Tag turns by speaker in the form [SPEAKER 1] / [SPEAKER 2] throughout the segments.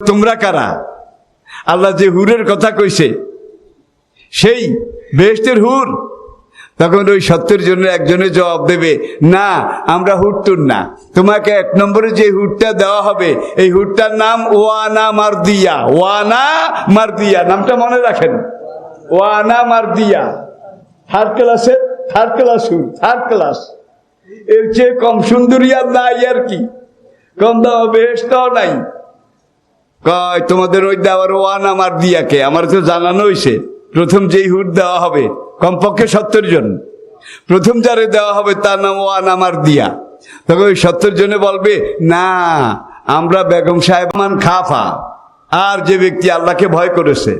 [SPEAKER 1] তোমরা কারা? আল্লাহ যে হুরের কথা কইছে, সেই বেহেস্তের হুর। তখন ওই সত্যের জন্য একজনে জবাব দেবে, না, আমরা হুটতুর না। তোমাকে এক নম্বরে যে হুটটা দেওয়া হবে, এই হুটটার নাম ওয়ানা মারদিয়া। ওয়ানা মারদিয়া, নামটা মনে রাখেন। ওয়ানা মারদিয়া। থার্ড ক্লাসের থার্ড ক্লাস হুর, থার্ড ক্লাস। এর চেয়ে কম সুন্দরী আর নাই আর কি। কম দাম বেহেস্তাও নাই। কয়, তোমাদের ওই দেওয়ার ওয়ান আমার দিয়াকে আমার তো জানানো হয়েছে প্রথম যেই হুট দেওয়া হবে, কমপক্ষে সত্তর জন। প্রথম যারে দেওয়া হবে, তার নাম ওয়ান আমার দিয়া। তবে ওই সত্তর জনে বলবে, না, আমরা বেগম সাহেবমান খাফা। আর যে ব্যক্তি আল্লাহকে ভয় করেছে,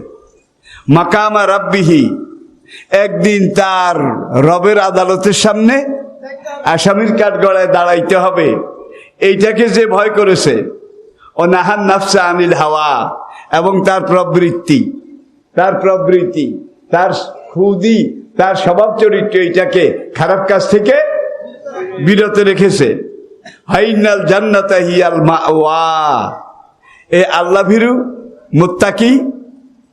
[SPEAKER 1] মাকামা রাব্বিহি, একদিন তার রবের আদালতের সামনে আসামির কাঠগড়ায় দাঁড়াইতে হবে। এইটাকে যে ভয় করেছে ও নাহান নাফসা আনিল হাওয়া, এবং তার প্রবৃত্তি তার প্রবৃত্তি, তার খুদি, তার স্বভাব চরিত্র এইটাকে খারাপ কাজ থেকে বিরত রেখেছে। হাইনাল জান্নাতা হিয়াল মাওয়া। এ আল্লাহ ভীরু, মুত্তাকি,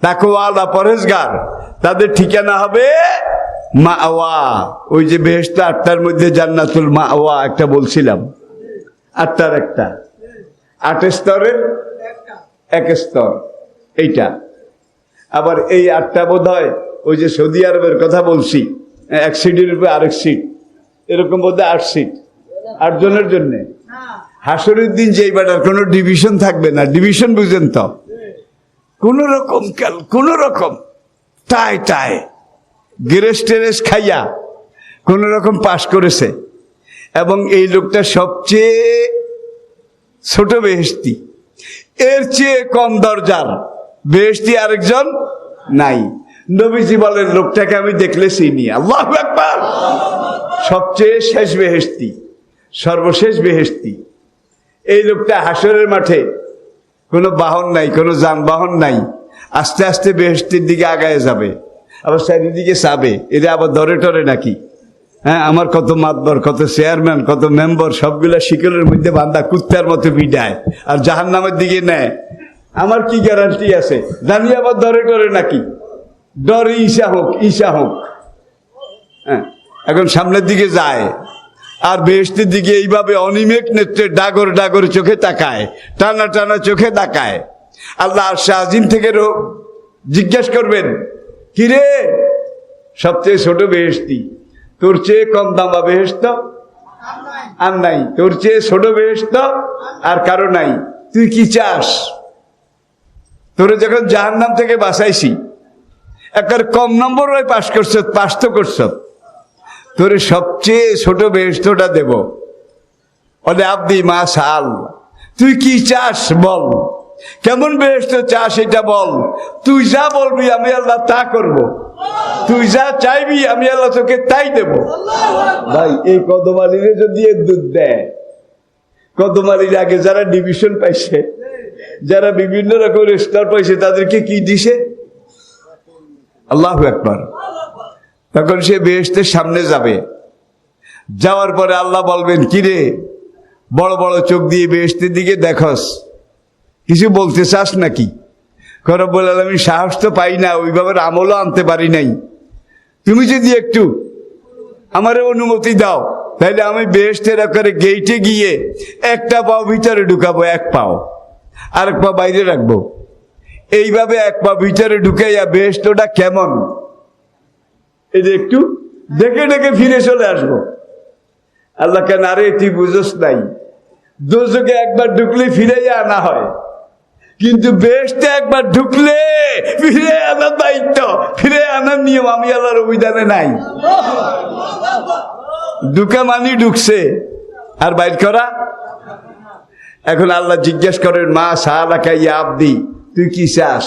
[SPEAKER 1] তাকওয়ালা পরেশগার, তাদের ঠিকানা হবে মাওয়া। ওই যে বেহেস্ত আটটার মধ্যে জান্নাতুল মাওয়া একটা বলছিলাম, আটটার একটা। আট স্তরের এক স্তর। এইটা। আবার এই আটটা বোধ হয় ওই যে সৌদি আরবের কথা বলছি, এক সিটের উপরে আরেক সিট। এরকম বোধ হয় আট সিট। আট জনের জন্যে। হাসরের দিন যে বেটার কোনো ডিভিশন থাকবে না। ডিভিশন বুঝেন তো। কোন রকম কোন রকম টাই টাই গেরেস টেরেস খাইয়া কোন রকম পাশ করেছে। এবং এই লোকটা সবচেয়ে ছোট বেহেস্তি এর চেয়ে কম দরজার। বেহেস্তি আরেকজন নাই। নবীজি বলেন, লোকটাকে আমি দেখলে চিনি। আল্লাহ একবার সবচেয়ে শেষ বেহেস্তি সর্বশেষ বেহেস্তি এই লোকটা হাসরের মাঠে। কোনো বাহন নাই, কোনো যানবাহন নাই। আস্তে আস্তে বেহেস্তির দিকে আগায় যাবে। আবার চারিদিকে চাবে। এরা আবার ধরে টরে নাকি? হ্যাঁ আমার কত মাতবর, কত চেয়ারম্যান, কত মেম্বার, সবগুলা শিকলের মধ্যে বান্দা কুত্তার মতো বিডায় আর জাহান নামের দিকে নেয়। আমার কি গ্যারান্টি আছে? জানি আবার ধরে টরে নাকি? ডরে ঈশা হোক ঈশা হোক। হ্যাঁ এখন সামনের দিকে যায়। আর বেহেস্তের দিকে এইভাবে অনিমেক নেত্রে ডাগর ডাগর চোখে তাকায়, টানা টানা চোখে তাকায়। আল্লাহ শাহজিম থেকে জিজ্ঞেস করবেন, কিরে? সবচেয়ে ছোট বেহেস্তি তোর চেয়ে কম দামা বেহেস্ত আর নাই। তোর চেয়ে ছোট বেহেস্ত আর কারও নাই। তুই কি চাস? তোরে যখন জাহার নাম থেকে বাঁচাইছি, একবার কম নম্বর পাশ করছ, পাশ তো করছ। তোরে সবচেয়ে ছোট বেহেস্তটা দেব। ওলে আব্দি, মা সাল তুই কি চাস বল? কেমন বেহেস্ত চাস এটা বল? তুই যা বলবি, আমি আল্লাহ তা করব। তুই যা চাইবি, আমি আল্লাহ তোকে তাই দেব। ভাই, এই কদমালিরে যদি এর দুধ দেয়, কদমালির আগে যারা ডিভিশন পাইছে, যারা বিভিন্ন রকম স্টার পাইছে, তাদেরকে কি দিছে? আল্লাহ একবার তখন সে বেহেস্তের সামনে যাবে। যাওয়ার পরে আল্লাহ বলবেন কিরে বড় বড় চোখ দিয়ে বেহেস্তের দিকে দেখস। কিছু বলতে চাস নাকি? করব্বুল আলমী সাহস তো পাই না, ওইভাবে আমলও আনতে পারি নাই। তুমি যদি একটু আমারে অনুমতি দাও তাহলে আমি বেহেস্তের আকারে গেইটে গিয়ে একটা পাও ভিতরে ঢুকাবো, এক পাও। আর এক পা বাইরে রাখব। এইভাবে এক পা ভিতরে ঢুকাইয়া বেহেস্তটা কেমন? এই যে একটু দেখে ডেকে ফিরে চলে আসব। আল্লাহ কেন আরে তুই বুঝোস নাই। দোজকে একবার ঢুকলে ফিরে আনা হয়। কিন্তু বেশতে একবার ঢুকলে ফিরে আনার দায়িত্ব, ফিরে আনার নিয়ম আমি আল্লাহর অভিধানে নাই। ঢুকা মানি ঢুকছে, আর বাইর করা। এখন আল্লাহ জিজ্ঞেস করেন, মা সাহালাকা আব্দি, তুই কি চাস?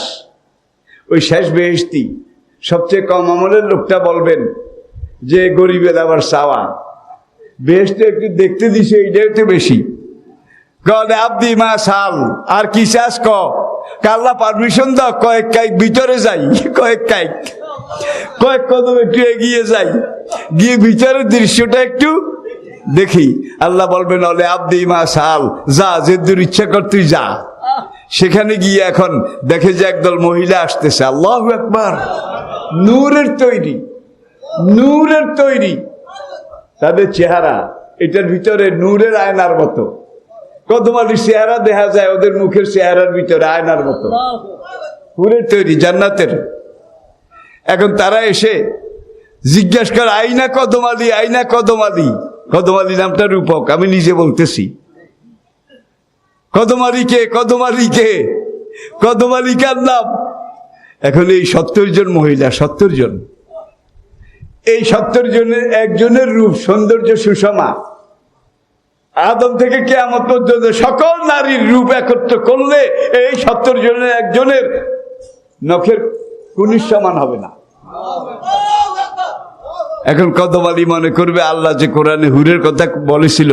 [SPEAKER 1] ওই শেষ বেহেস্তি সবচেয়ে কম আমলের লোকটা বলবেন, যে গরিবের আবার চাওয়া। বেহেস্তে একটু দেখতে দিছে, এইটাই তো বেশি। কলে আব্দি মা সাল, আর কি চাস ক? কাল্লা পারমিশন দাও, কয়েক কাইক ভিতরে যাই, কয়েক কাইক। কয়েক কদম একটু এগিয়ে যাই, গিয়ে ভিতরের দৃশ্যটা একটু দেখি। আল্লাহ বলবেন, অলে আব্দি মা সাল, যা, যে দূর ইচ্ছা কর তুই যা। সেখানে গিয়ে এখন দেখে যে একদল মহিলা আসতেছে। আল্লাহ একবার নূরের তৈরি নূরের তৈরি। তাদের চেহারা, এটার ভিতরে নূরের আয়নার মতো। কদমালি চেহারা দেখা যায়, ওদের মুখের চেহারার ভিতরে আয়নার মতো। হুরের তৈরি, জান্নাতের। এখন তারা এসে জিজ্ঞাসা করে, আইনা কদমালি আইনা কদমালি? কদমালি নামটা রূপক, আমি নিজে বলতেছি। কদমালি কে কদমালি কে? কদমালি কার নাম? এখন এই সত্তর জন মহিলা, সত্তর জন। এই সত্তর জনের একজনের রূপ সৌন্দর্য সুষমা। আদম থেকে কেয়ামত পর্যন্ত সকল নারীর রূপ একত্র করলে এই সত্তর জনের একজনের নখের কুনিশ সমান হবে না। এখন কদম আলী মনে করবে আল্লাহ যে কোরআনে হুরের কথা বলেছিল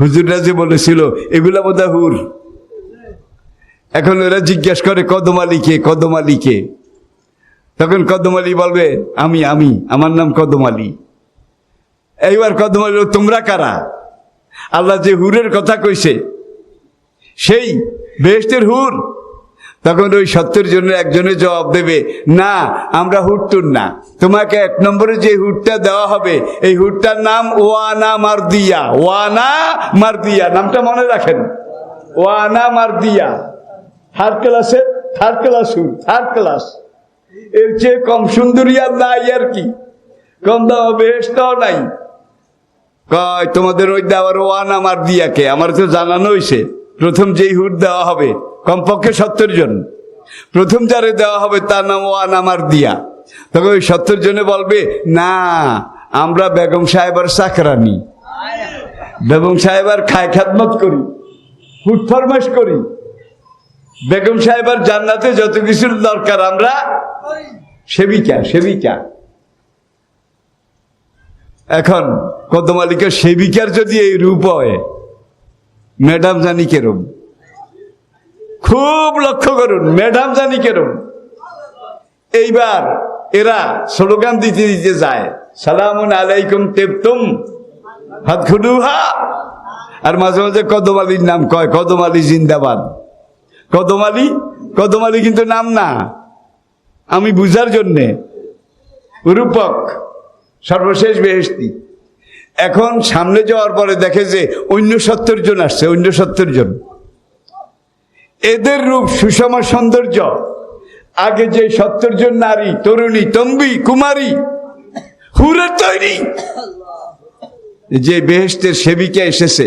[SPEAKER 1] হুজুররা যে বলেছিল এগুলা বোধ হুর। এখন ওরা জিজ্ঞাসা করে কদম আলী কে কদম আলী কে? তখন কদম আলী বলবে আমি আমি আমার নাম কদম আলী এইবার কদম আলী বলবে, তোমরা কারা? আল্লাহ যে হুরের কথা কইছে, সেই বেহেস্তের হুর। তখন ওই সত্তর জনের একজনে জবাব দেবে, না, আমরা হুটতুর না। তোমাকে এক নম্বরে যে হুটটা দেওয়া হবে, এই হুটটার নাম ওয়ানা মারদিয়া। ওয়ানা মারদিয়া, নামটা মনে রাখেন। ওয়ানা মারদিয়া। থার্ড ক্লাসে থার্ড ক্লাস হুট থার্ড ক্লাস এর চেয়ে কম সুন্দরী আর নাই আর কি। কম দাম বেহেস্তাও নাই। কয়, তোমাদের ওই দেওয়ার ওয়ান আমার দিয়াকে আমার তো জানানো হয়েছে প্রথম যেই হুট দেওয়া হবে, কমপক্ষে সত্তর জন। প্রথম যারে দেওয়া হবে, তার নাম ওয়ান আমার দিয়া। তবে ওই সত্তর জনে বলবে, না, আমরা বেগম সাহেবার চাকরানি। বেগম সাহেবার খায় খাদমত করি, হুট ফরমাস করি। বেগম সাহেবার জান্নাতে যত কিছুর দরকার আমরা, সেবিকা সেবিকা। এখন কদমালিকা সেবিকার যদি এই রূপ হয়, ম্যাডাম জানি কেরম? খুব লক্ষ্য করুন, ম্যাডাম জানি কেরম? এইবার এরা স্লোগান দিতে দিতে যায় সালামুন আলাইকুম তেপতুম হাত খুডুহা আর মাঝে মাঝে কদম আলীর নাম কয় কদম আলী জিন্দাবাদ। কদম আলী কদম আলী কিন্তু নাম না। আমি বুঝার জন্যে, রূপক সর্বশেষ বেহেস্তি এখন সামনে যাওয়ার পরে দেখে যে অন্য সত্তর জন আসছে, অন্য সত্তর জন। এদের রূপ সুষম সৌন্দর্য। আগে যে সত্তর জন নারী, তরুণী, তম্বি, কুমারী হুরের তৈরি। যে বেহেস্তের সেবিকা এসেছে,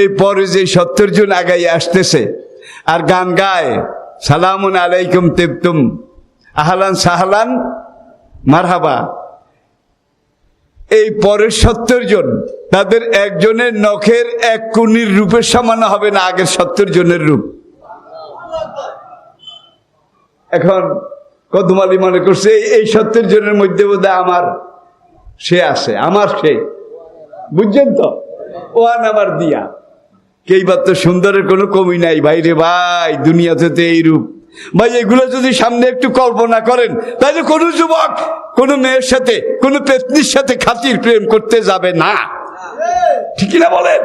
[SPEAKER 1] এই পরে যে সত্তর জন আগাই আসতেছে, আর গান গায়, সালামুন আলাইকুম তেপতুম আহলান সাহলান, মারহাবা। এই পরের সত্তর জন, তাদের একজনের নখের এক কুনির রূপের সমান হবে না আগের সত্তর জনের রূপ। এখন কদমালি মনে করছে, এই- সত্তর জনের মধ্যে বোধহয় আমার সে আছে, আমার সে। বুঝছেন তো? ওয়ান আমার দিয়া। কেইবার তো সুন্দরের কোনো কমি নাই ভাই রে ভাই, দুনিয়াতে তো এই রূপ। ভাই, এগুলো যদি সামনে একটু কল্পনা করেন, তাহলে কোনো যুবক, কোনো মেয়ের সাথে, কোনো পেতনির সাথে খাতির প্রেম করতে যাবে না। ঠিক না বলেন?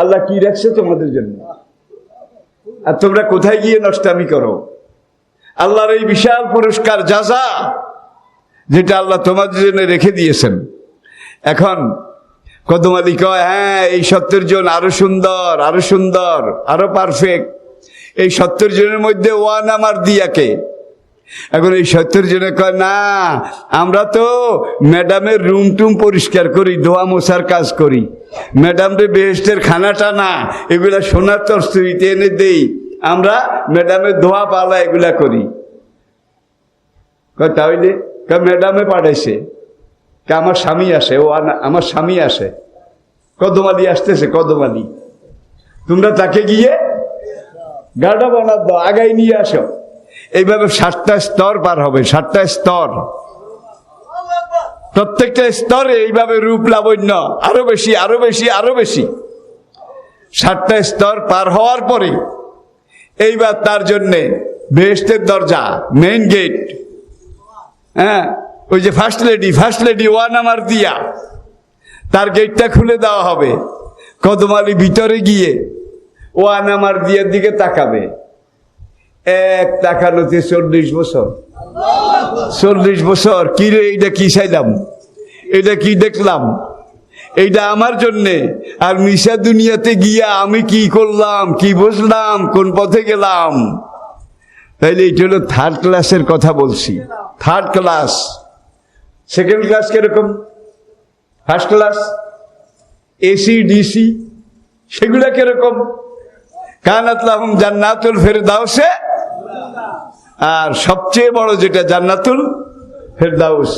[SPEAKER 1] আল্লাহ কি রাখছে তোমাদের জন্য? আর তোমরা কোথায় গিয়ে নষ্টামি করো? আল্লাহর এই বিশাল পুরস্কার যা যা, যেটা আল্লাহ তোমাদের জন্য রেখে দিয়েছেন। এখন কদম কয় হ্যাঁ এই সত্তর জন আরও সুন্দর আরও সুন্দর, আরও পারফেক্ট এই সত্তর জনের মধ্যে ওয়ান আমার দিয়াকে। এখন এই সত্তর জনে কয়, না, আমরা তো ম্যাডামের রুম টুম পরিষ্কার করি ধোয়া মোছার কাজ করি। ম্যাডামরে বেহেস্টের খানাটা না, এগুলা সোনার তরস্তুরিতে এনে দেই। আমরা ম্যাডামের ধোয়া পালা এগুলা করি। তাহলে ম্যাডামে পাঠাইছে। আমার স্বামী আসে, ও আমার স্বামী আসে। কদমালি আসতেছে, কদমালি। তোমরা তাকে গিয়ে গাড়া বানার দাও আগাই নিয়ে আসো। এইভাবে সাতটা স্তর পার হবে, সাতটা স্তর। প্রত্যেকটা স্তরে এইভাবে রূপ লাবণ্য, আরও বেশি আরও বেশি আরও বেশি। সাতটা স্তর পার হওয়ার পরে এইবার তার জন্যে বেহেস্তের দরজা মেইন গেট হ্যাঁ ওই যে first lady first lady one আমার দিয়া। তার গেটটা খুলে দেওয়া হবে। কদমালি ভিতরে গিয়ে ওয়ান আমার দিয়ার দিকে তাকাবে। এক তাকানোতে চল্লিশ বছর। চল্লিশ বছর, কি রে, এইটা কি চাইলাম? এটা কি দেখলাম? এইটা আমার জন্যে। আর মিশা দুনিয়াতে গিয়া আমি কি করলাম, কি বুঝলাম, কোন পথে গেলাম? তাইলে এটা হলো থার্ড ক্লাসের কথা বলছি। থার্ড ক্লাস সেকেন্ড ক্লাস কীরকম? ফার্স্ট ক্লাস এসি ডিসি সেগুলা কীরকম? কানাতলাম জান্নাতুল ফেরদাউসে। আর সবচেয়ে বড় যেটা জান্নাতুল ফেরদাউস।